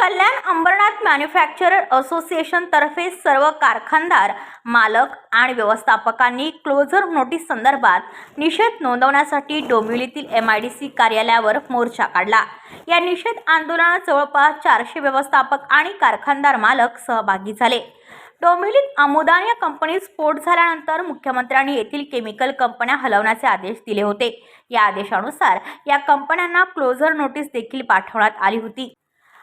कल्याण manufacturer असोसिएशनतर्फे सर्व कारखानदार मालक आणि व्यवस्थापकांनी क्लोजर नोटीस संदर्भात निषेध नोंदवण्यासाठी डोंबिवलीतील एम आय डी सी कार्यालयावर मोर्चा काढला. या निषेध आंदोलनात जवळपास चारशे व्यवस्थापक आणि कारखानदार मालक सहभागी झाले. डोंबिवलीत अमुदान या कंपनीत स्फोट झाल्यानंतर मुख्यमंत्र्यांनी येथील केमिकल कंपन्या हलवण्याचे आदेश दिले होते. या आदेशानुसार या कंपन्यांना क्लोजर नोटीस देखील पाठवण्यात आली होती.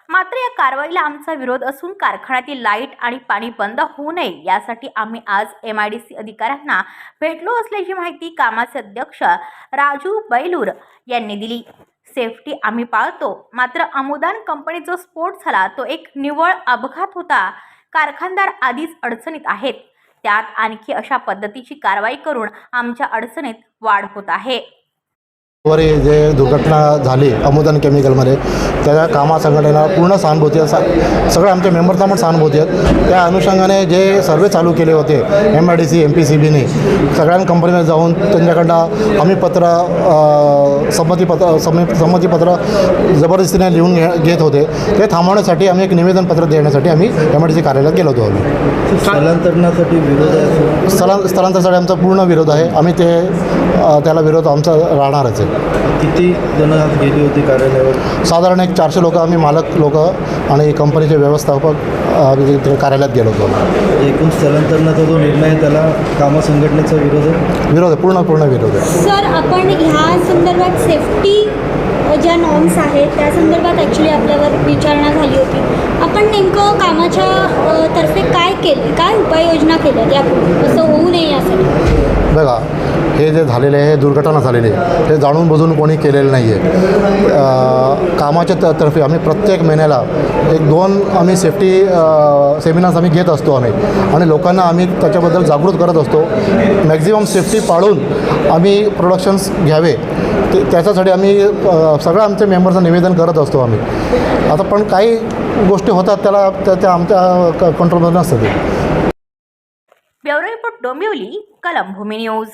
मात्र या कारवाईला आमचा विरोध असून कारखान्यातील लाइट आणि पाणी बंद होऊ नये यासाठी आम्ही आज एम आय डी सी अधिकाऱ्यांना भेटलो असल्याची माहिती कामाचे अध्यक्ष राजू बैलूर यांनी दिली. सेफ्टी आम्ही पाळतो मात्र अमुदान कंपनीत जो स्फोट झाला तो एक निव्वळ अपघात होता. कारखानदार आधीच अडचणीत आहेत. त्यात आणखी अशा पद्धतीची कारवाई करून आमच्या अडचणीत वाढ होत आहे. वर जे दुर्घटना झाली अमुदन केमिकलमध्ये त्या कामा संघटनेला पूर्ण सहानुभूती आहे. सा- सगळ्या आमच्या मेंबरना पण सहानुभूती आहेत त्या अनुषंगाने जे सर्वे चालू केले होते M I D C M P C बीने सगळ्या कंपनीला जाऊन त्यांच्याकडनं हमीपत्र अ, संमतीपत्र संम संमतीपत्र जबरदस्तीने लिहून घे घेत होते. ते थांबवण्यासाठी आम्ही एक निवेदनपत्र देण्यासाठी आम्ही एम आय डी सी कार्यालयात गेलो होतो आम्ही. स्थलांतरणासाठी विरोध आहे स्थलां स्थलांतरासाठी आमचा पूर्ण विरोध आहे. आम्ही ते त्याला विरोध आमचा राहणारच आहे. किती जण आज गेली होती कार्यालयावर? साधारण एक चारशे लोक आम्ही मालक लोक आणि कंपनीचे व्यवस्थापक कार्यालयात गेलो होतो. एकूण स्थलांतरणाचा जो निर्णय आहे त्याला कामा संघटनेचा विरोध आहे? विरोध आहे पूर्ण पूर्ण विरोध आहे. सर आपण ह्या संदर्भात सेफ्टी ज्या नॉर्म्स आहेत त्या संदर्भात ॲक्च्युली आपल्यावर विचारणा झाली होती. आपण नेमकं कामाच्या अ, तर्फे काय केले काय उपाययोजना केल्या यापुढे असं होऊ नये यासाठी. बघा हे जे झालेले आहे हे दुर्घटना झालेली आहे हे जाणून बुजून कोणी केलेलं नाही आहे कामाच्या त तर्फे आम्ही प्रत्येक महिन्याला एक दोन आम्ही सेफ्टी सेमिनार्स आम्ही घेत असतो आम्ही. आणि लोकांना आम्ही त्याच्याबद्दल जागृत करत असतो. मॅक्झिमम सेफ्टी पाळून आम्ही प्रोडक्शन्स घ्यावे. ते त्याच्यासाठी आम्ही सगळं आमच्या मेंबरचं निवेदन करत असतो आम्ही. आता पण काही गोष्टी होतात त्याला त्या त्या आमच्या कंट्रोलमध्ये नसतं ते ब्युरो रिपोर्ट डोंबिवली कलम भूमी न्यूज.